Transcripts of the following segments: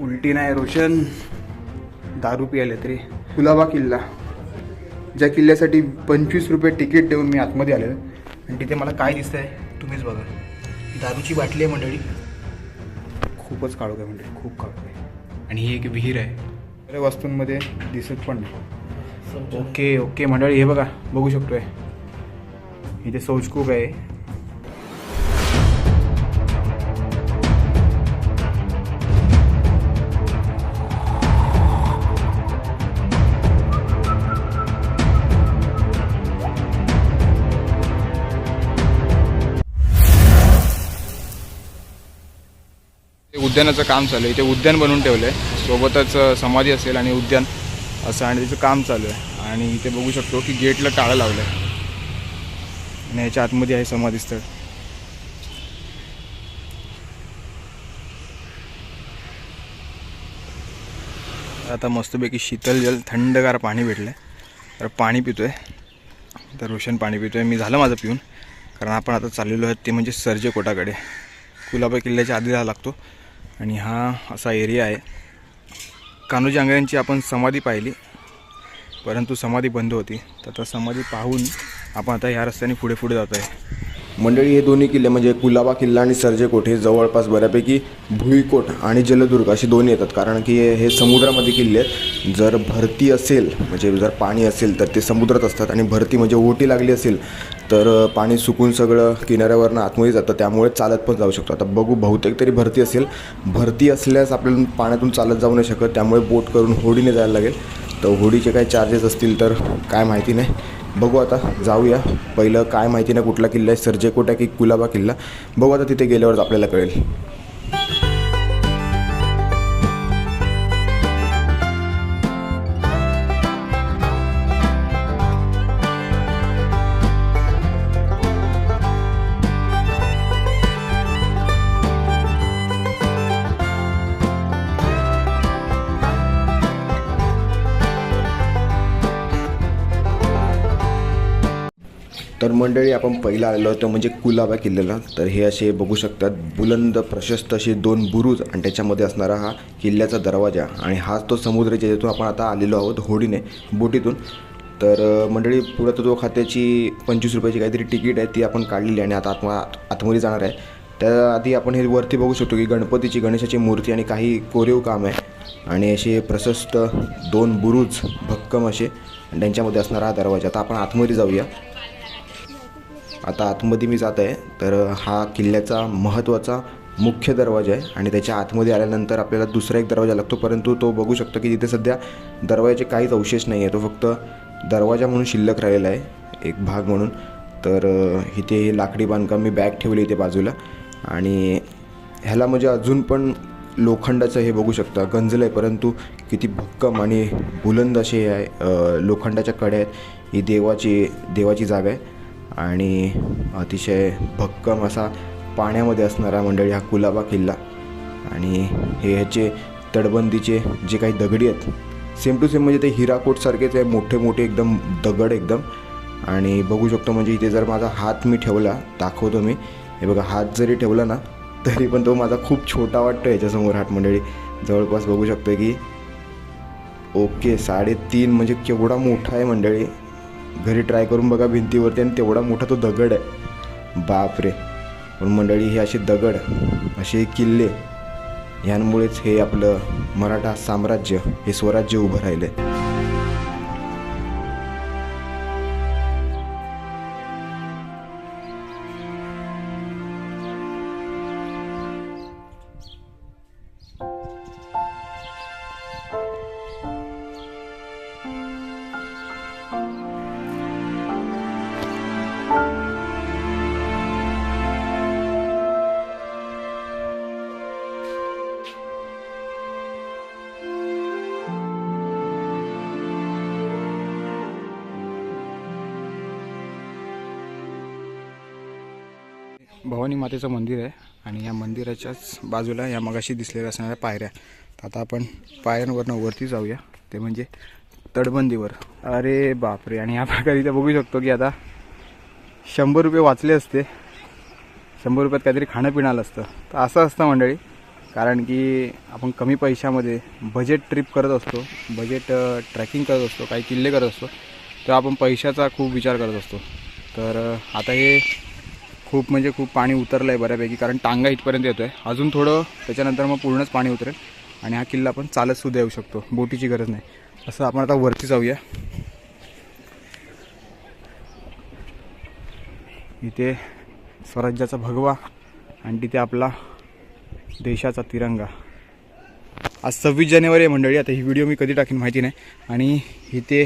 उलटी नाही रोशन. दारू पियाले तरी. कुलाबा किल्ला. ज्या किल्ल्यासाठी पंचवीस रुपये तिकीट देऊन मी आतमध्ये आलेलो. आणि तिथे मला काय दिसतंय तुम्हीच बघा. दारूची बाटली आहे मंडळी. खूपच काळोख आहे मंडळी खूप काळोख आहे. आणि ही एक विहीर आहे. बऱ्या वस्तूंमध्ये दिसत पण नाही. ओके ओके मंडळी हे बघा बघू शकतोय. इथे शौचकूप आहे. उद्यानाचं काम चालू आहे. इथे उद्यान बनवून ठेवलं आहे सोबतच समाधी असेल आणि उद्यान असं आणि त्याचं काम चालू आहे. आणि इथे बघू शकतो की गेटला टाळं लावलं आहे आणि ह्याच्या आतमध्ये आहे समाधीस्थळ. आता मस्तपैकी शीतल जल थंडगार पाणी भेटलं आहे तर पाणी पितो आहे तर रोशन पाणी पितो आहे मी झालं माझं पिऊन. कारण आपण आता चाललेलो आहे ते म्हणजे सर्जे कोटाकडे. कुलाबा किल्ल्याच्या आधी जायला लागतो. आणि हा असा एरिया आहे. कान्होजी आंग्र्यांची आपण समाधी पाहिली. परंतु समाधी बंद होती. तर आता समाधी पाहून आपण आता ह्या रस्त्याने पुढे पुढे जातो आहे. मंडळी हे दोन्ही किल्ले म्हणजे कुलाबा किल्ला आणि सर्जेकोट हे जवळपास बऱ्यापैकी भुईकोट आणि जलदुर्ग असे दोन्ही येतात. कारण की हे समुद्रामध्ये किल्ले आहेत. जर भरती असेल म्हणजे जर पाणी असेल तर ते समुद्रात असतात आणि भरती म्हणजे ओटी लागली असेल तर पाणी सुकून सगळं किनाऱ्यावरनं आतमध्ये जातं त्यामुळे चालत पण जाऊ शकतो. आता बघू बहुतेक तरी भरती असेल. भरती असल्यास आपल्याला पाण्यातून चालत जाऊ नाही शकत त्यामुळे बोट करून होडीने जायला लागेल. तर होडीचे काय चार्जेस असतील तर काय माहिती नाही. बघू आता जाऊया. पहिलं काय माहिती नाही कुठला किल्ला आहे सर्जेकोट आहे की कुलाबा किल्ला. बघू आता तिथे गेल्यावरच आपल्याला कळेल. मंडळी आपण पहिला आलेलो होतो म्हणजे कुलाबा किल्ल्याला. तर हे असे बघू शकतात बुलंद प्रशस्त असे दोन बुरुज आणि त्याच्यामध्ये असणारा हा किल्ल्याचा दरवाजा. आणि हाच तो समुद्र जिथून आपण आता आलेलो आहोत होडीने बोटीतून. तर अ, मंडळी पुरातत्व खात्याची पंचवीस रुपयाची काहीतरी तिकीट आहे ती आपण काढलेली आहे आणि आता आत्मा आतमध्ये जाणार आहे. त्याआधी आपण हे वरती बघू शकतो की गणपतीची गणेशाची मूर्ती आणि काही कोरीव काम आहे. आणि असे प्रशस्त दोन बुरुज भक्कम असे. आणि त्यांच्यामध्ये असणारा हा दरवाजा. आता आपण आतमध्ये जाऊया. आता आतमध्ये मी जात आहे तर हा किल्ल्याचा महत्त्वाचा मुख्य दरवाजा आहे आणि त्याच्या आतमध्ये आल्यानंतर आपल्याला दुसरा एक दरवाजा लागतो परंतु तो बघू शकतो की तिथे सध्या दरवाजाचे काहीच अवशेष नाही आहे. तो फक्त दरवाजा म्हणून शिल्लक राहिलेला आहे एक भाग म्हणून. तर इथे हे लाकडी बांधकाम मी बॅग ठेवली इथे बाजूला. आणि ह्याला म्हणजे अजून पण लोखंडाचं हे बघू शकता. गंजलं आहे परंतु किती भक्कम आणि बुलंद असे हे आहे लोखंडाच्या कड्या आहेत. ही देवाची देवाची जागा आहे. आणि अतिशय भक्कम असा पाण्यामध्ये असणारा मंडळी हा कुलाबा किल्ला. आणि हे ह्याचे तटबंदीचे जे काही दगडी आहेत सेम टू सेम म्हणजे ते हिराकोटसारखेच आहे मोठे मोठे एकदम दगड एकदम. आणि बघू शकतो म्हणजे इथे जर माझा हात मी ठेवला दाखवतो मी. हे बघा हात जरी ठेवला ना तरी पण तो माझा खूप छोटा वाटतो याच्यासमोर हात मंडळी. जवळपास बघू शकतो की ओके साडेतीन म्हणजे केवढा मोठा आहे मंडळी. घरी ट्राय करून बघा भिंतीवरती आणि तेवढा मोठा तो दगड आहे. बापरे. पण मंडळी हे असे दगड असे किल्ले ह्यांमुळेच हे आपलं मराठा साम्राज्य हे स्वराज्य उभं राहिलं आहे भवानी मातेचं मंदिर आहे आणि या मंदिराच्याच बाजूला या मगाशी दिसलेल्या असणाऱ्या पायऱ्या. आता आपण पायऱ्यांवरनं वरती जाऊया. ते म्हणजे तटबंदीवर. अरे बापरे आणि या प्रकारे इथे बघू शकतो की आता शंभर रुपये वाचले असते. शंभर रुपयात काहीतरी खाणं पिणं आलं असतं. तर असं असतं मंडळी कारण की आपण कमी पैशामध्ये बजेट ट्रिप करत असतो बजेट ट्रॅकिंग करत असतो काही किल्ले करत असतो तर आपण पैशाचा खूप विचार करत असतो. तर आता हे खूप म्हणजे खूप पाणी उतरलं आहे बऱ्यापैकी कारण टांगा इथपर्यंत येतो आहे अजून थोडं त्याच्यानंतर मग पूर्णच पाणी उतरेल आणि हा किल्ला आपण चालतसुद्धा येऊ शकतो बोटीची गरज नाही. असं आपण आता वरती जाऊया. इथे स्वराज्याचा भगवा आणि तिथे आपला देशाचा तिरंगा. आज सव्वीस जानेवारी आहे मंडळी आता ही व्हिडिओ मी कधी टाकीन माहिती नाही. आणि इथे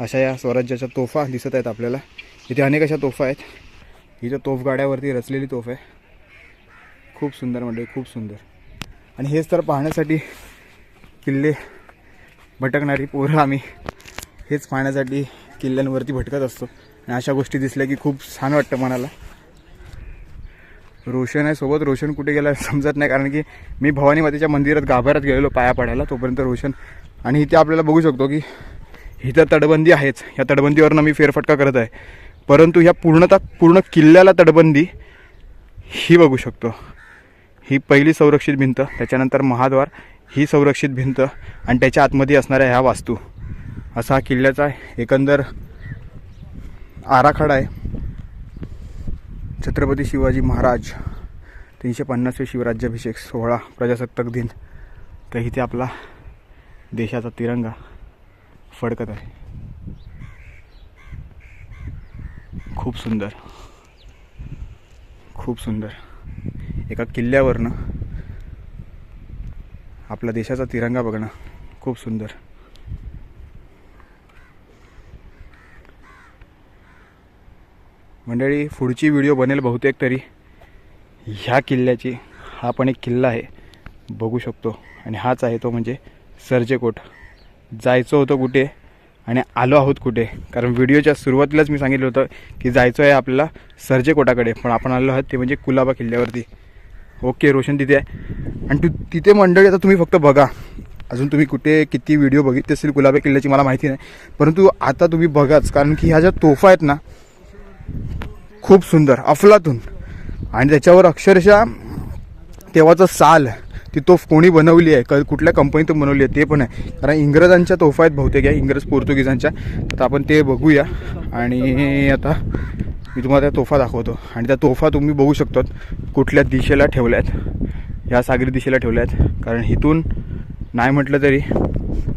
अशा या स्वराज्याच्या तोफा दिसत आहेत आपल्याला. इथे अनेक अशा तोफा आहेत. ही तर तोफगाड्यावरती रचलेली तोफ आहे खूप सुंदर म्हणजे खूप सुंदर. आणि हेच तर पाहण्यासाठी किल्ले भटकणारी पोरं आम्ही हेच पाहण्यासाठी किल्ल्यांवरती भटकत असतो. आणि अशा गोष्टी दिसल्या की खूप छान वाटतं मनाला. रोशन आहे सोबत रोशन कुठे गेला समजत नाही कारण की मी भवानी मातेच्या मंदिरात गाभाऱ्यात गेलेलो पाया पडायला तोपर्यंत रोशन. आणि इथे आपल्याला बघू शकतो की इथं तटबंदी आहेच. या तटबंदीवरनं मी फेरफटका करत आहे. परंतु ह्या पूर्णतः पूर्ण किल्ल्याला तटबंदी ही बघू शकतो. ही पहिली संरक्षित भिंत त्याच्यानंतर महाद्वार ही संरक्षित भिंत आणि त्याच्या आतमध्ये असणाऱ्या ह्या वास्तू. असा हा किल्ल्याचा एकंदर आराखडा आहे. छत्रपती शिवाजी महाराज तीनशे पन्नासवे शिवराज्याभिषेक सोहळा प्रजासत्ताक दिन. तर इथे आपला देशाचा तिरंगा फडकत आहे. खूप सुंदर. खूप सुंदर. एका किल्ल्यावरनं आपल्या देशाचा तिरंगा बघणं खूप सुंदर. मंडळी पुढची व्हिडिओ बनेल बहुतेक तरी. ह्या किल्ल्याची हा पण एक किल्ला आहे. बघू शकतो. आणि हाच आहे तो म्हणजे सर्जेकोट. जायचं होतं कुठे? आणि आलो आहोत कुठे? कारण व्हिडिओच्या सुरुवातीलाच मी सांगितलं होतं की जायचं आहे आपल्याला सर्जेकोटाकडे पण आपण आलो आहोत ते म्हणजे कुलाबा किल्ल्यावरती. ओके रोशन तिथे आहे. आणि तू तिथे मंडळी आता तुम्ही फक्त बघा. अजून तुम्ही कुठे किती व्हिडिओ बघितले असतील कुलाबा किल्ल्याची मला माहिती नाही. परंतु आता तुम्ही बघाच कारण की ह्या ज्या तोफा आहेत ना खूप सुंदर अफलातून. आणि त्याच्यावर अक्षरशः तेव्हाचं साल ती तोफ कोणी बनवली आहे? क कुठल्या कंपनीतून बनवली आहे? ते पण आहे. कारण इंग्रजांच्या तोफा आहेत बहुतेक या इंग्रज पोर्तुगीजांच्या. तर आपण ते बघूया. आणि आता मी तुम्हाला त्या तोफा दाखवतो. आणि त्या तोफा तुम्ही बघू शकतात कुठल्या दिशेला ठेवल्या आहेत ह्या सागरी दिशेला ठेवल्या आहेत कारण इथून नाही म्हटलं तरी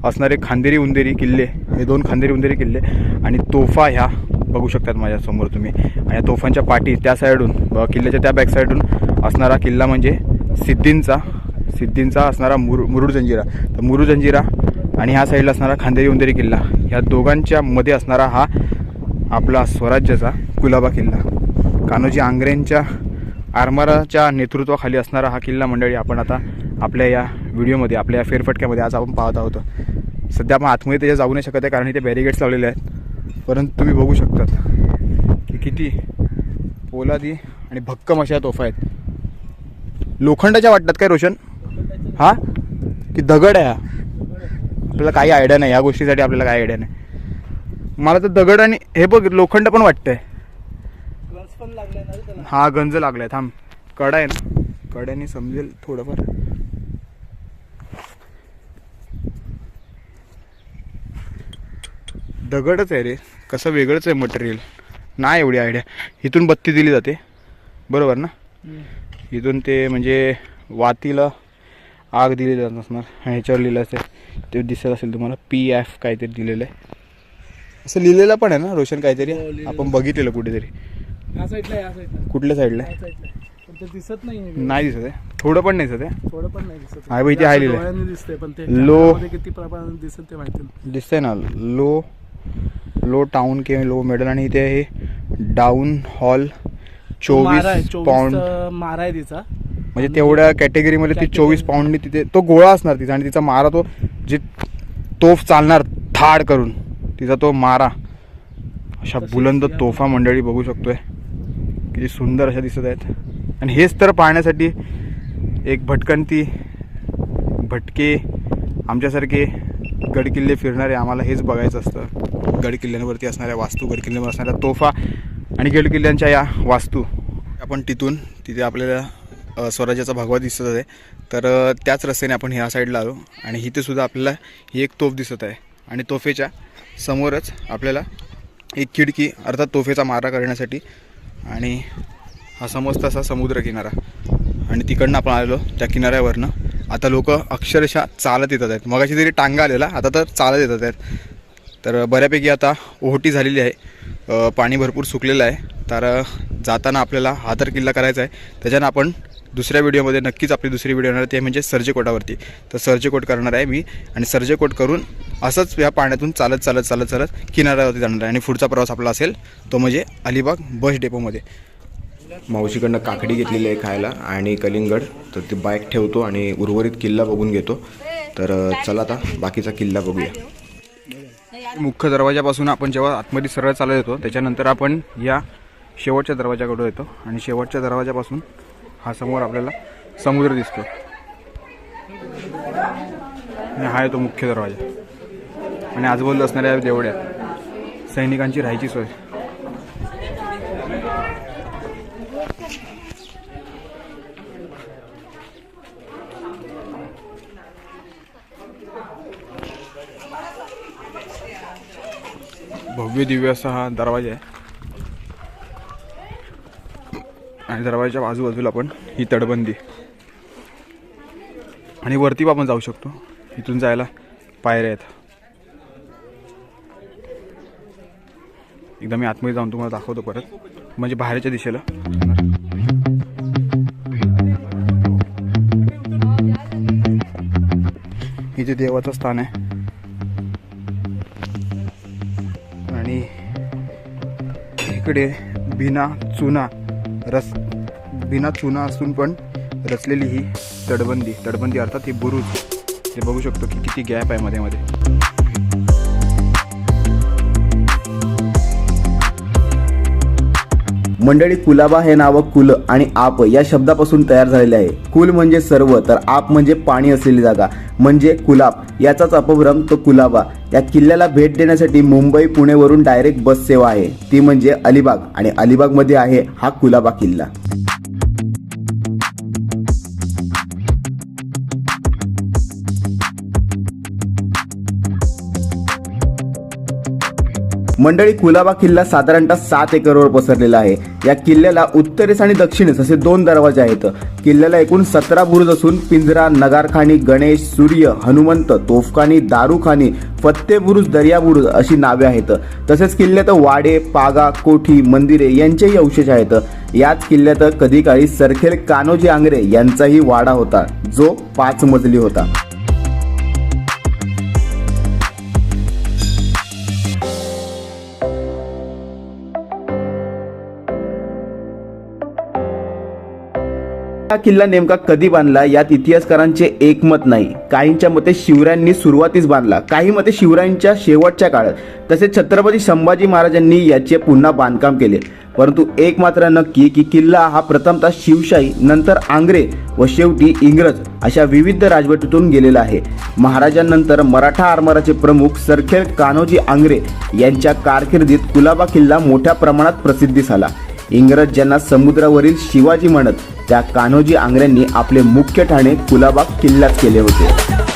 असणारे खांदेरी उंदेरी किल्ले हे दोन खांदेरी उंदेरी किल्ले आणि तोफा ह्या बघू शकतात माझ्यासमोर तुम्ही. आणि या तोफांच्या पाठी त्या साईडून किल्ल्याच्या त्या बॅक साईडून असणारा किल्ला म्हणजे सिद्धींचा सिद्धींचा असणारा मुरु मुरुड जंजिरा. तर मुरुड जंजिरा आणि ह्या साईडला असणारा खांदेरी उंदेरी किल्ला. ह्या दोघांच्या मध्ये असणारा हा आपला स्वराज्याचा कुलाबा किल्ला. कान्होजी आंग्रेंच्या आरमाराच्या नेतृत्वाखाली असणारा हा किल्ला मंडळी आपण आता आपल्या या व्हिडिओमध्ये आपल्या या फेरफटक्यामध्ये आज आपण पाहत आहोत. सध्या आपण आतमध्ये त्याच्या जाऊ नाही शकत आहे कारण इथे बॅरिगेट्स लावलेले आहेत. परंतु तुम्ही बघू शकतात की किती पोलादी आणि भक्कम अशा तोफा आहेत. लोखंडाच्या वाटतात काय रोशन? हा? की दगड आहे हा. आपल्याला काही आयडिया नाही या गोष्टीसाठी आपल्याला काही आयडिया नाही. मला तर दगड आणि हे बघ लोखंड पण वाटतंय. हा गंज लागलाय थांब. कडा आहे ना. कड्याने समजेल थोडंफार. दगडच आहे रे. कसं वेगळंच आहे मटेरियल नाही एवढी आयडिया इथून बत्ती दिली जाते. बरोबर ना? इथून ते म्हणजे वातीला आग दिली जात असणार आणि ह्याच्यावर लिहिलं असेल. ते दिसत असेल तुम्हाला. पी एफ काहीतरी दिलेलं आहे. असं लिहिलेलं पण आहे ना रोशन काहीतरी? हो. आपण बघितलेलं कुठेतरी. कुठल्या साईडला ते दिसत नाही नाही दिसत आहे. थोडं पण नाही दिसत आहे. थोडं पण नाही दिसत आहे. इथे आहे दिसते पण ते लो- किती प्रमाणात दिसेल ते माहिती. दिसतंय ना लो लो टाऊन किंवा लो मेडल आणि इथे हे डाऊन हॉल चोवीस पाऊंड मारा आहे तिचा. म्हणजे तेवढ्या कॅटेगरीमध्ये ती चोवीस पाऊंडनी तिथे तो गोळा असणार तिचा आणि तिचा मारा तो जे तोफ चालणार थाड करून. तिचा तो मारा. अशा बुलंद तोफा मंडळी बघू शकतोय. किती सुंदर अशा दिसत आहेत. आणि हेच तर पाहण्यासाठी एक भटकंती भटके आमच्यासारखे गडकिल्ले फिरणारे आम्हाला हेच बघायचं असतं. गडकिल्ल्यांवरती असणाऱ्या वास्तू गडकिल्ल्यांवर असणाऱ्या तोफा आणि गडकिल्ल्यांच्या या वास्तू. आपण तिथून तिथे आपल्याला स्वराज्याचा भगवा दिसत आहे. तर त्याच रस्त्याने आपण ह्या साईडला आलो आणि इथे सुद्धा आपल्याला ही एक तोफ दिसत आहे. आणि तोफेच्या समोरच आपल्याला एक खिडकी अर्थात तोफेचा मारा करण्यासाठी आणि हा समजत असा समुद्र किनारा. आणि तिकडनं आपण आलेलो त्या किनाऱ्यावरनं. आता लोक अक्षरशः चालत येतात आहेत. मगाशी तरी टांगा आलेला आता तर चालत येतात आहेत. तर बऱ्यापैकी आता ओहोटी झालेली आहे. पाणी भरपूर सुकलेलं आहे. तर जाताना आपल्याला हा तर किल्ला करायचा आहे. त्याच्यानं आपण दुसऱ्या व्हिडिओमध्ये नक्कीच आपली दुसरी व्हिडिओ येणार आहे, ते म्हणजे सर्जेकोटावरती तर सर्जेकोट करणार आहे मी आणि सर्जेकोट करून असंच या पाण्यातून चालत चालत चालत चालत किनाऱ्यावरती जाणार आहे. आणि पुढचा प्रवास आपला असेल तो म्हणजे अलिबाग बस डेपोमध्ये. मावशीकडनं काकडी घेतलेली आहे खायला आणि कलिंगड. तर ती बाईक ठेवतो आणि उर्वरित किल्ला बघून घेतो. तर चला आता बाकीचा किल्ला बघूया. मुख्य दरवाजापासून आपण जेव्हा आतमध्ये सरळ चालत येतो त्याच्यानंतर आपण या शेवटच्या दरवाजाकडे येतो. आणि शेवटच्या दरवाजापासून हा समोर आपल्याला समुद्र दिसतो आणि हा आहे तो मुख्य दरवाजा. आणि आजूबाजूला असणाऱ्या देवड्या सैनिकांची राहायची सोय. भव्य दिव्य असा हा दरवाजा आहे. आणि दरवाजाच्या बाजूबाजूला पण ही तटबंदी. आणि वरती पण आपण जाऊ शकतो. इथून जायला पायऱ्या आहेत. एकदा मी आतमध्ये जाऊन तुम्हाला दाखवतो परत. म्हणजे बाहेरच्या दिशेला. इथे देवाचं स्थान आहे. आणि इकडे भिना चुना रस. बिना चुना असून पण रचलेली ही तडबंदी. तडबंदी अर्थात ही बुरुज. ते बघू शकतो की किती गॅप आहे मध्ये मध्ये. मंडळी कुलाबा हे नाव कुल आणि आप या शब्दापासून तयार झालेले आहे. कुल म्हणजे सर्व तर आप म्हणजे पाणी असलेली जागा. म्हणजे कुलाब याचाच अपभ्रम तो कुलाबा. या किल्ल्याला भेट देण्यासाठी मुंबई पुणेवरून डायरेक्ट बस सेवा आहे. ती म्हणजे अलिबाग आणि अलिबागमध्ये आहे हा कुलाबा किल्ला. मंडळी कुलाबा किल्ला साधारणतः सात एकरवर पसरलेला आहे. या किल्ल्याला उत्तरेस आणि दक्षिणेस असे दोन दरवाजे आहेत. किल्ल्याला एकूण सतरा बुरुज असून पिंजरा नगारखानी गणेश सूर्य हनुमंत तोफखानी दारूखानी फत्ते बुरुज दर्या बुरुज अशी नावे आहेत. तसेच किल्ल्यात वाडे पागा कोठी मंदिरे यांचेही अवशेष आहेत. याच किल्ल्यात कधी काळी सरखेल कान्होजी आंग्रे यांचाही वाडा होता जो पाच मजली होता. किल्ला नेमका कधी बांधला यात इतिहासकारांचे एकमत नाही. काहींच्या मते शिवरायांनी सुरुवातीस बांधला काही मते शिवरायांच्या शेवटच्या काळात. तसेच छत्रपती संभाजी महाराजांनी याचे पुन्हा बांधकाम केले. परंतु एक मात्र नक्की की किल्ला हा प्रथमतः शिवशाही नंतर आंग्रे व शेवटी इंग्रज अशा विविध राजवटीतून गेलेला आहे. महाराजांनंतर मराठा आरमाराचे प्रमुख सरखेल कान्होजी आंग्रे यांच्या कारकिर्दीत कुलाबा किल्ला मोठ्या प्रमाणात प्रसिद्धी झाला. इंग्रज ज्यांना समुद्रावरील शिवाजी म्हणत त्या कान्होजी आंग्र्यांनी आपले मुख्य ठाणे कुलाबाग किल्ल्यात केले होते.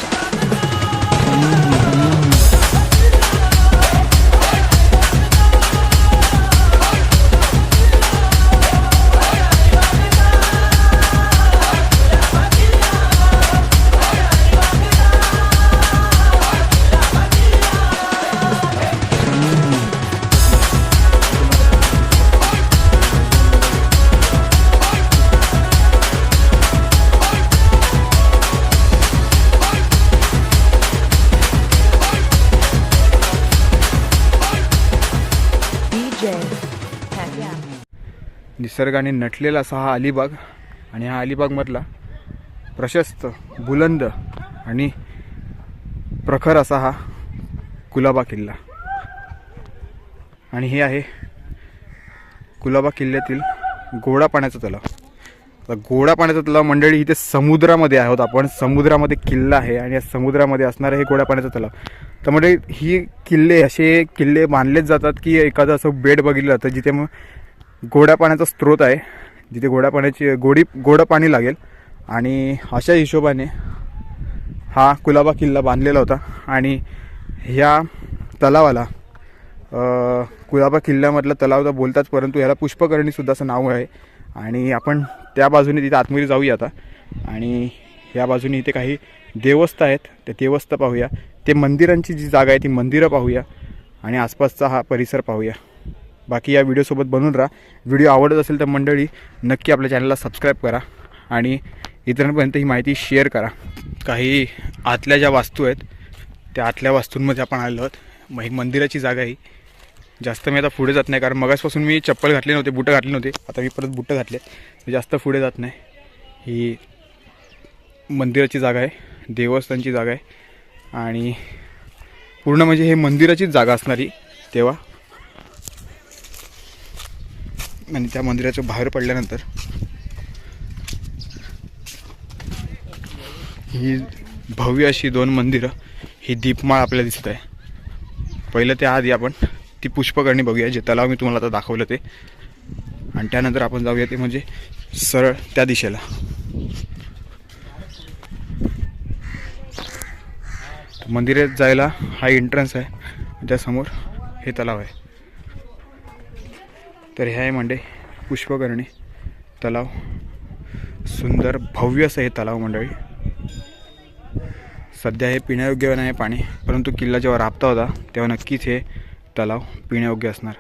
निसर्गाने नटलेला असा हा अलिबाग आणि हा अलिबागमधला प्रशस्त बुलंद आणि प्रखर असा हा कुलाबा किल्ला. आणि हे आहे कुलाबा किल्ल्यातील गोडा पाण्याचा तलाव. आता गोडा पाण्याचा तलाव मंडळी इथे समुद्रामध्ये आहोत आपण. समुद्रामध्ये किल्ला आहे आणि या समुद्रामध्ये असणारं हे गोडा पाण्याचा तलाव. तर म्हणजे ही किल्ले असे किल्ले बांधलेच जातात की एखादं असं बेड बघितलं जातं जिथे मग गोड्या पाण्याचा स्रोत आहे. जिथे गोड्या पाण्याची गोडी गोडं पाणी लागेल. आणि अशा हिशोबाने हा कुलाबा किल्ला बांधलेला होता. आणि ह्या तलावाला कुलाबा किल्ल्यामधला तलाव तर बोलतात परंतु ह्याला पुष्पकर्णीसुद्धा असं नाव आहे. आणि आपण त्या बाजूने तिथे आतमध्ये जाऊया आता. आणि या बाजूने इथे काही देवस्थ आहेत. ते देवस्थ पाहूया. ते मंदिरांची जी जागा आहे ती मंदिरं पाहूया. आणि आसपासचा हा परिसर पाहूया. बाकी या व्हिडिओसोबत बनून राहा. व्हिडिओ आवडत असेल तर मंडळी नक्की आपल्या चॅनलला सबस्क्राईब करा आणि इतरांपर्यंत ही माहिती शेअर करा. काही आतल्या ज्या वास्तू आहेत त्या आतल्या वास्तूंमध्ये आपण आलो आहोत. मग ही मंदिराची जागा ही. जास्त मी आता पुढे जात नाही कारण मगासपासून मी चप्पल घातले नव्हते बुटं घातले नव्हते. आता मी परत बुटं घातले मी जास्त पुढे जात नाही. ही मंदिराची जागा आहे देवस्थानची जागा आहे. आणि पूर्ण म्हणजे हे मंदिराचीच जागा असणारी तेव्हा आणि त्या मंदिराच्या बाहेर पडल्यानंतर ही भव्य अशी दोन मंदिरं ही दीपमाळ आपल्याला दिसत आहे. पहिलं त्या आधी आपण ती पुष्पकर्णी बघूया जे तलाव मी तुम्हाला आता दाखवलं ते. आणि त्यानंतर आपण जाऊया ते म्हणजे सरळ त्या दिशेला. मंदिरात जायला हा एंट्रन्स आहे. त्यासमोर हे तलाव आहे. तर ह्या आहे म्हणजे पुष्पकर्णी तलाव. सुंदर भव्य असं हे तलाव मंडळी. सध्या हे पिण्यायोग्य नाही पाणी परंतु किल्ला जेव्हा राबता होता तेव्हा नक्कीच हे तलाव पिण्यायोग्य असणार.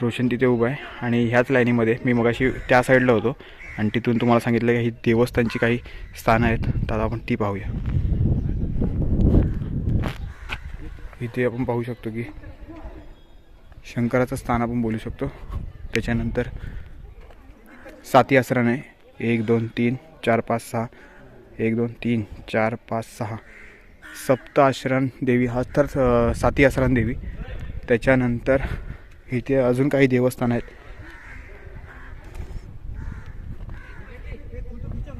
रोशन तिथे उभं आहे आणि ह्याच लाईनीमध्ये मी मगाशी त्या साईडला होतो आणि तिथून तुम्हाला सांगितलं की ही देवस्थानची काही स्थानं आहेत तर आपण ती पाहूया. इथे आपण पाहू शकतो की शंकराचं स्थान आपण बोलू शकतो. त्याच्यानंतर साती आसरण आहे एक दोन तीन चार पाच सहा. एक दोन तीन चार पाच सहा. सप्त आश्रण देवी हा तर साती आसरण देवी. त्याच्यानंतर इथे अजून काही देवस्थान आहेत.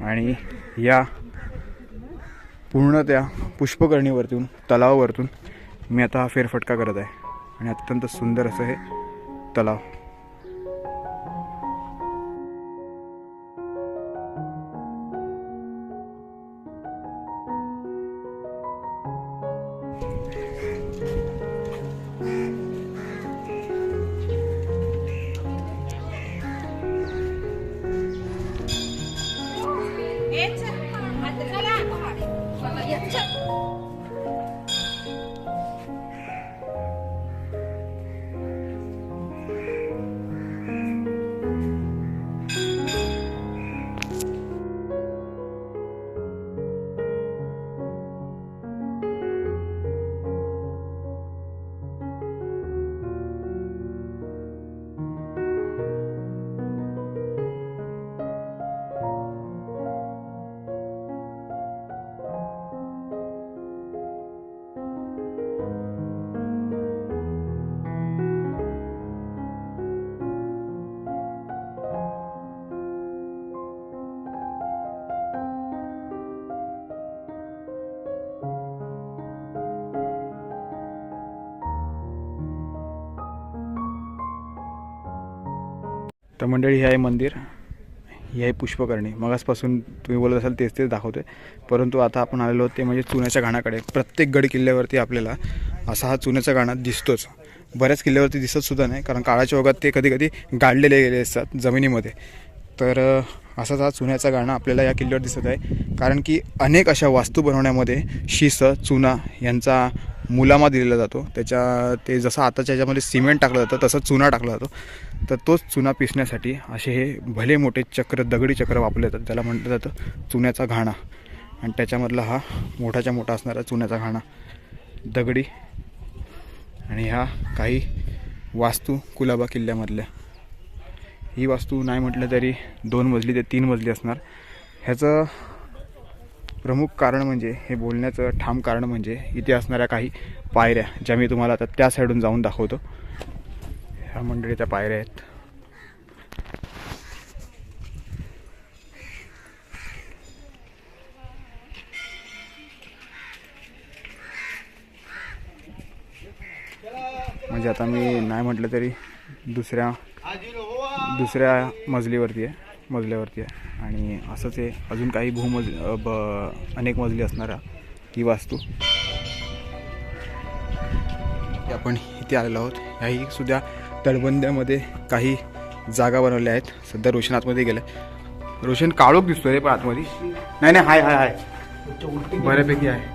आणि या पूर्ण त्या पुष्पकर्णीवरतून तलावावरतून मी आता हा फेरफटका करत आहे. आणि अत्यंत सुंदर असं हे तलाव. तर मंडळी हे आहे मंदिर. ही आहे पुष्पकर्णी. मगासपासून तुम्ही बोलत असाल तेच तेच दाखवते परंतु आता आपण आलेलो ते म्हणजे चुन्याच्या घाणाकडे. प्रत्येक गड किल्ल्यावरती आपल्याला असा हा चुन्याचा घाणा दिसतोच. बऱ्याच किल्ल्यावरती दिसत सुद्धा नाही कारण काळाच्या ओघात ते कधी कधी गाडलेले गेले असतात जमिनीमध्ये. तर असाच हा चुन्याचा गाणं आपल्याला या किल्ल्यावर दिसत आहे. कारण की अनेक अशा वास्तू बनवण्यामध्ये शिस चुना यांचा मुलामा दिलेला जातो. त्याच्या ते जसं आताच्या ह्याच्यामध्ये सिमेंट टाकलं जातं तसं चुना टाकला जातो. तर तोच चुना पिसण्यासाठी असे हे भले मोठे चक्र दगडी चक्र वापरले जातात. त्याला म्हटलं जातं चुन्याचा घाणा. आणि त्याच्यामधला हा मोठाच्या मोठा असणारा चुन्याचा घाणा. दगडी. आणि ह्या काही वास्तू कुलाबा किल्ल्यामधल्या. ही वास्तू नाही म्हटलं तरी दोन मजली ते तीन मजली असणार. ह्याचं प्रमुख कारण म्हणजे हे बोलण्याचं ठाम कारण म्हणजे इथे असणाऱ्या काही पायऱ्या ज्या मी तुम्हाला आता त्या साईडून जाऊन दाखवतो. ह्या मंडळीच्या पायऱ्या आहेत. म्हणजे आता मी नाही म्हटलं तरी दुसऱ्या दुसऱ्या मजलीवरती आहे. मजल्यावरती आहे. आणि असंच आहे अजून काही बहुमज ब अनेक मजली असणारा ही वास्तू. आपण इथे आलेलो आहोत. ह्याही सुद्धा तळबंद्यामध्ये काही जागा बनवल्या आहेत. सध्या रोशन आतमध्ये गेलं रोशन काळोख दिसतोय रे पण आतमध्ये. नाही नाही हाय हाय हाय. बऱ्यापैकी आहे.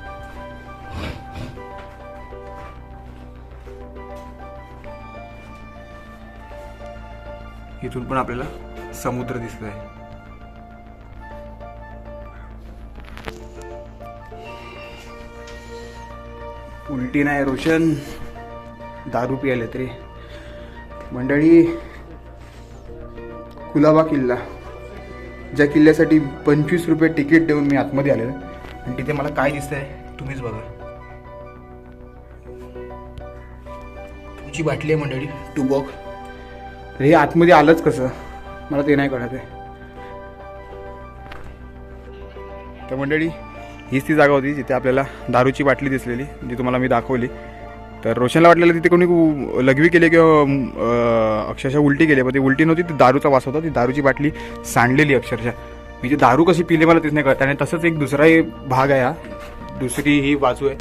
इथून पण आपल्याला समुद्र दिसत आहे उलटी नाही रोशन. दारू पियाले तरी. मंडळी कुलाबा किल्ला. ज्या किल्ल्यासाठी पंचवीस रुपये तिकीट देऊन मी आतमध्ये आलेलं आणि तिथे मला काय दिसतंय तुम्हीच बघा. तुमची बाटली आहे मंडळी टू बॉक तर हे आतमध्ये आलंच कसं? मला ते नाही कळत आहे. तर मंडळी हीच ती जागा होती जिथे आपल्याला दारूची बाटली दिसलेली जी तुम्हाला मी दाखवली. तर रोशनला वाटलेलं तिथे कोणी लघवी केली किंवा अक्षरशः उलटी केली पण ती उलटी नव्हती ती दारूचा वास होता ती दारूची बाटली सांडलेली अक्षरशः. मी दारू कशी पिली मला तिथे नाही कळत आणि तसंच एक दुसराही भाग आहे हा. दुसरी ही बाजू आहे.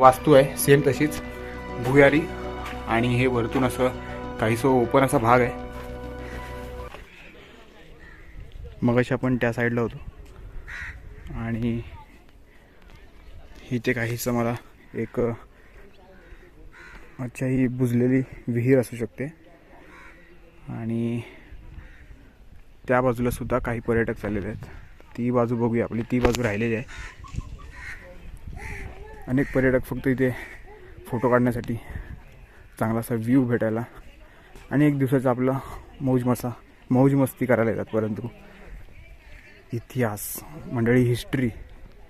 वास्तू आहे सेम तशीच. भुयारी आणि हे वरतून असं काहीसं ओपन असा भाग आहे. मगाशी आपण त्या साईडला होतो. आणि इथे काहीसं मला एक अच्छा ही बुजलेली विहीर असू शकते. आणि त्या बाजूला सुद्धा काही पर्यटक चाललेले आहेत. ती बाजू बघूया. आपली ती बाजू राहिलेली आहे. अनेक पर्यटक फक्त इथे फोटो काढण्यासाठी चांगलासा व्ह्यू भेटायला आणि एक दिवसाचा आपला मौज मसा मौज मस्ती करायला येतात परंतु. इतिहास मंडळी हिस्ट्री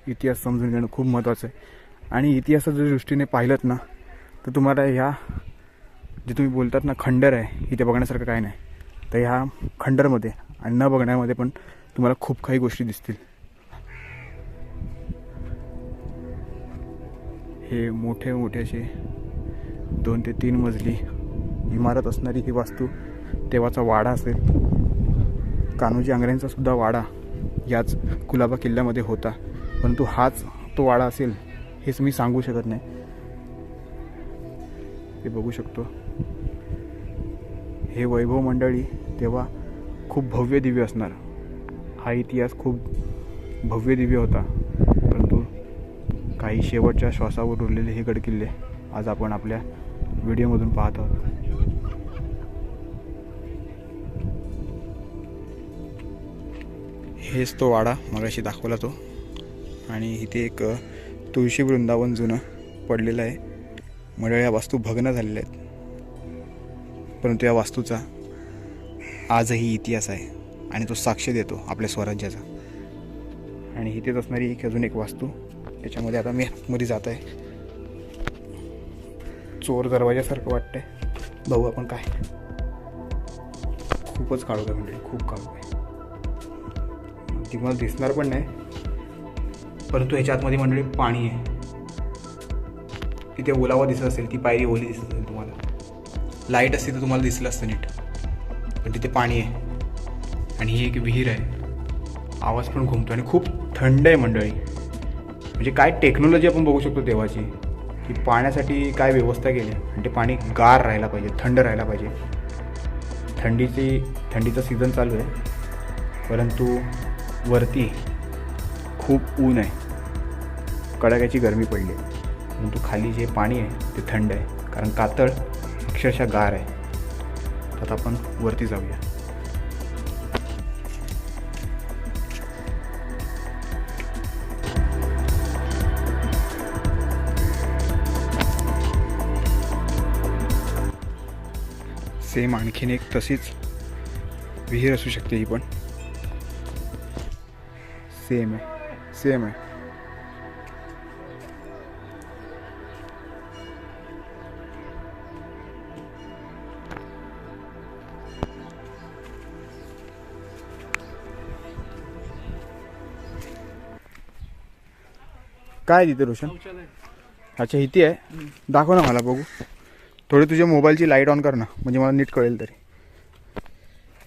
इतिहास समजून घेणं खूप महत्त्वाचं आहे. आणि इतिहासाच्या दृष्टीने पाहिलं ना तर तुम्हाला ह्या जे तुम्ही बोलतात ना खंडर आहे इथे बघण्यासारखं काय नाही. तर ह्या खंडरमध्ये आणि न बघण्यामध्ये पण तुम्हाला खूप काही गोष्टी दिसतील. हे मोठे मोठे असे दोन ते तीन मजली इमारत असणारी ही वास्तू तेव्हाचा वाडा असेल. कान्होजी आंगऱ्यांचासुद्धा वाडा याच कुलाबा किल्ल्यामध्ये होता. परंतु हाच तो वाडा असेल हेच मी सांगू शकत नाही. ते बघू शकतो. हे वैभव मंडळी तेव्हा खूप भव्य दिव्य असणार. हा इतिहास खूप भव्य दिव्य होता. परंतु काही शेवटच्या श्वासावर उरलेले हे गडकिल्ले आज आपण आपल्या व्हिडिओमधून पाहत आहोत. हेच तो वाडा मगाशी दाखवला तो. आणि इथे एक तुळशी वृंदावन जुनं पडलेलं आहे. मंडळ या वास्तू भग्न झालेल्या आहेत. परंतु या वास्तूचा आजही इतिहास आहे आणि तो साक्ष देतो आपल्या स्वराज्याचा. आणि इथेच असणारी एक अजून एक वास्तू त्याच्यामध्ये आता मी मध्ये जात आहे. चोर दरवाजासारखं वाटतंय. बघू आपण काय. खूपच काळू आहे म्हणजे खूप काळोख आहे ती मला दिसणार पण नाही. परंतु ह्याच्या आतमध्ये मंडळी पाणी आहे. तिथे ओलावा दिसत असेल ती पायरी ओली दिसत असेल तुम्हाला. लाइट असते तर तुम्हाला दिसलं असतं नीट. पण तिथे पाणी आहे. आणि ही एक विहीर आहे. आवाज पण घुमतो आणि खूप थंड आहे मंडळी. म्हणजे काय टेक्नॉलॉजी आपण बघू शकतो तेव्हाची की पाण्यासाठी काय व्यवस्था केली आणि ते पाणी गार राहायला पाहिजे थंड राहायला पाहिजे. थंडीची थंडीचा सीझन चालू आहे. परंतु वरती खूप ऊन आहे. कडाक्याची गरमी पडली आहे. परंतु खाली जे पाणी आहे ते थंड आहे. कारण कातळ अक्षरशः गार आहे. तर आता आपण वरती जाऊया. सेम आणखीन एक तशीच विहीर असू शकते ही पण. सेम आहे सेम आहे काय आहे तिथे रोशन? अच्छा इथे आहे? दाखव ना मला बघू. थोडी तुझ्या मोबाईलची लाइट ऑन कर ना म्हणजे मला नीट कळेल तरी.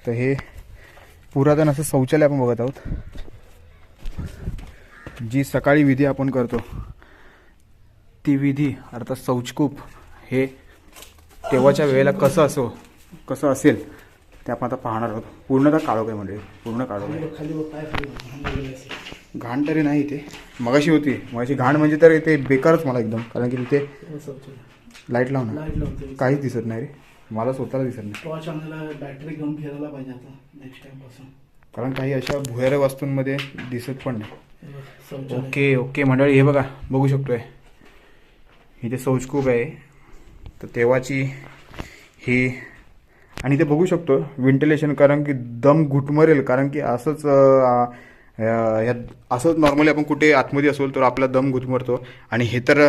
तर हे पुरातन असं शौचालय आपण बघत आहोत. जी सकाळी विधी आपण करतो ती विधी अर्थात शौचकूप हे तेव्हाच्या वेळेला कसं असो कसं असेल ते आपण आता पाहणार आहोत. पूर्णतः काळोख आहे म्हणजे पूर्ण काळोख आहे. घाण तरी नाही इथे. मगाशी होती मगाशी घाण म्हणजे तर ते बेकारच मला एकदम कारण की तिथे लाइट लावून लावते काहीच दिसत नाही रे. मला स्वतःला दिसत नाही. बॅटरी घेऊन फिरायला पाहिजे आता नेक्स्ट टाइमपासून. कारण काही अशा भुयाऱ्या वस्तूंमध्ये दिसत पण नाही. ओके ओके मंडळी हे बघा बघू शकतोय. इथे शौचकूप आहे. तर तेव्हाची ही आणि इथे बघू शकतो व्हेंटिलेशन कारण की दम घुटमरेल कारण की असंच ह्या असंच नॉर्मली आपण कुठे आतमध्ये असो तर आपला दम घुटमरतो. आणि हे तर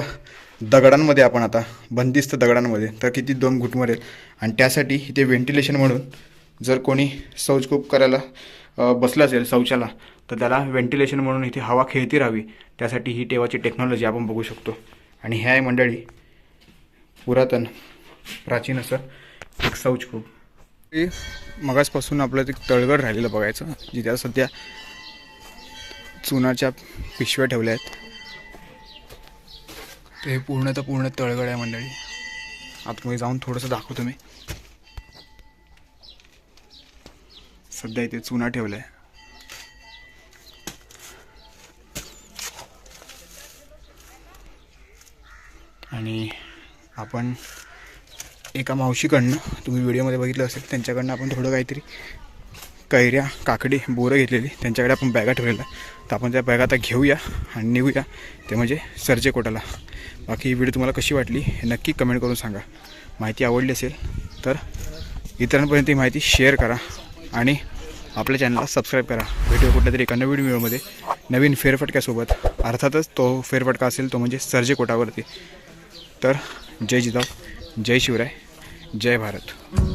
दगडांमध्ये आपण आता बंदिस्त दगडांमध्ये तर किती दम घुटमरेल. आणि त्यासाठी इथे व्हेंटिलेशन म्हणून जर कोणी शौचकूप करायला बसला बसलं असेल शौचाला तर त्याला व्हेंटिलेशन म्हणून इथे हवा खेळती राहावी. त्यासाठी ही टेवाची टेक्नॉलॉजी आपण बघू शकतो. आणि ह्या आहे मंडळी पुरातन प्राचीन असं एक शौचकूप हे मगासपासून आपलं ते तळगड राहिलेलं बघायचं जिथे सध्या चुनाच्या पिशव्या ठेवल्या आहेत. ते हे पूर्ण तर पूर्ण तळगड आहे मंडळी. आतमध्ये जाऊन थोडंसं दाखवतो मी. सध्या इथे चुना ठेवलाय. आहे आपण एका मावशीकडनं तुम्ही व्हिडिओमध्ये बघितलं असेल त्यांच्याकडनं आपण थोडं काहीतरी कैऱ्या काकडी बोरं घेतलेली. त्यांच्याकडे आपण बॅगा ठेवलेल्या. तर आपण त्या बॅगा आता घेऊया आणि निघूया. ते म्हणजे सरजेकोटाला बाकी ही व्हिडिओ तुम्हाला कशी वाटली हे नक्की कमेंट करून सांगा. माहिती आवडली असेल तर इतरांपर्यंत ही माहिती शेअर करा आणि आपल्या चॅनलला सबस्क्राईब करा. व्हिडिओ कुठल्या तरी एका नवीन व्हिडिओमध्ये. नवीन फेरफटक्यासोबत. अर्थातच तो फेरफटका असेल तो म्हणजे सर्जेकोटावरती तर जय जिजाऊ जय शिवराय जय भारत.